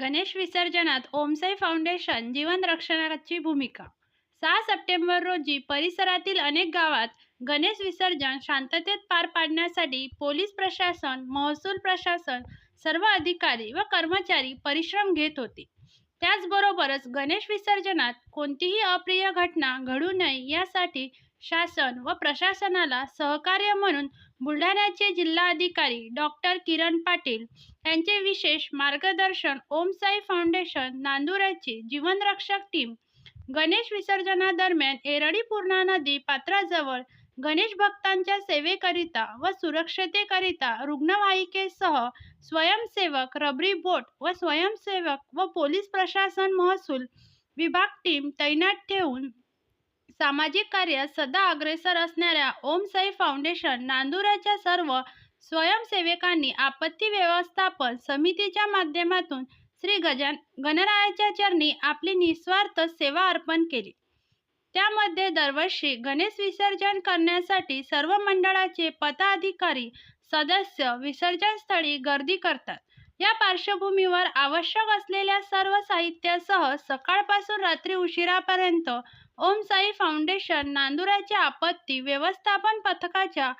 गणेश विसर्जनात ओमसाई फाउंडेशन जीवन रक्षणाची भूमिका. सहा सप्टेंबर रोजी परिसरातील अनेक गावात गणेश विसर्जन शांततेत पार पाडण्यासाठी पोलीस प्रशासन महसूल प्रशासन सर्व अधिकारी व कर्मचारी परिश्रम घेत होते. त्याचबरोबरच गणेश विसर्जनात कोणतीही अप्रिय घटना घडू नये यासाठी शासन व प्रशासनाला सहकार्य म्हणून बुलढाण्याचे जिल्हाधिकारी डॉक्टर किरण पाटील यांचे विशेष मार्गदर्शन ओम साई फाउंडेशन नांदुराची जीवनरक्षक टीम गणेश विसर्जनादरम्यान एरळी पूर्णा नदी पात्राजवळ गणेश भक्तांच्या सेवेकरिता व सुरक्षतेकरिता रुग्णवाहिकेसह स्वयंसेवक रबरी बोट व स्वयंसेवक व पोलीस प्रशासन महसूल विभाग टीम तैनात ठेवून सामाजिक कार्यात सदा अग्रेसर असणाऱ्या ओम साई फाउंडेशन नांदुराच्या सर्व स्वयंसेवकांनी आपत्ती व्यवस्थापन समितीच्या माध्यमातून श्री गजान गणरायाच्या चरणी आपली निस्वार्थ सेवा अर्पण केली. त्यामध्ये दरवर्षी गणेश विसर्जन करण्यासाठी सर्व मंडळाचे पदाधिकारी सदस्य विसर्जनस्थळी गर्दी करतात. या पार्श्वभूमीवर आवश्यक असलेल्या सर्व साहित्यासह सकाळपासून रात्री उशिरापर्यंत ओम साई फाउंडेशन नांदुराच्या आपत्ती व्यवस्थापन पथकाच्या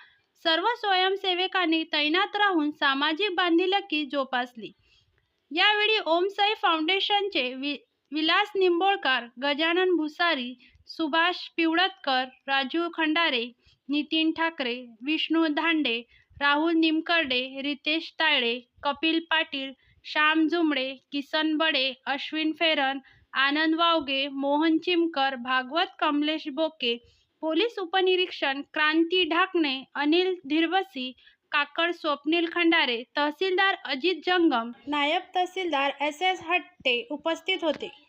सर्व स्वयंसेवकांनी तैनात राहून सामाजिक बांधिलकी जोपासली. यावेळी ओम साई फाउंडेशनचे वि विलास निंबोळकर गजानन भुसारी सुभाष पिवळतकर राजू खंडारे नितीन ठाकरे विष्णू धांडे राहुल निमकर्डे रितेश तायडे कपिल पाटील श्याम जुमडे किसन बडे अश्विन फेरन आनंद वावगे मोहन चिमकर भागवत कमलेश बोके पोलीस उपनिरीक्षण क्रांती ढाकणे अनिल धिरवसी काकड स्वप्नील खंडारे तहसीलदार अजित जंगम नायब तहसीलदार एस एस हट्टे उपस्थित होते.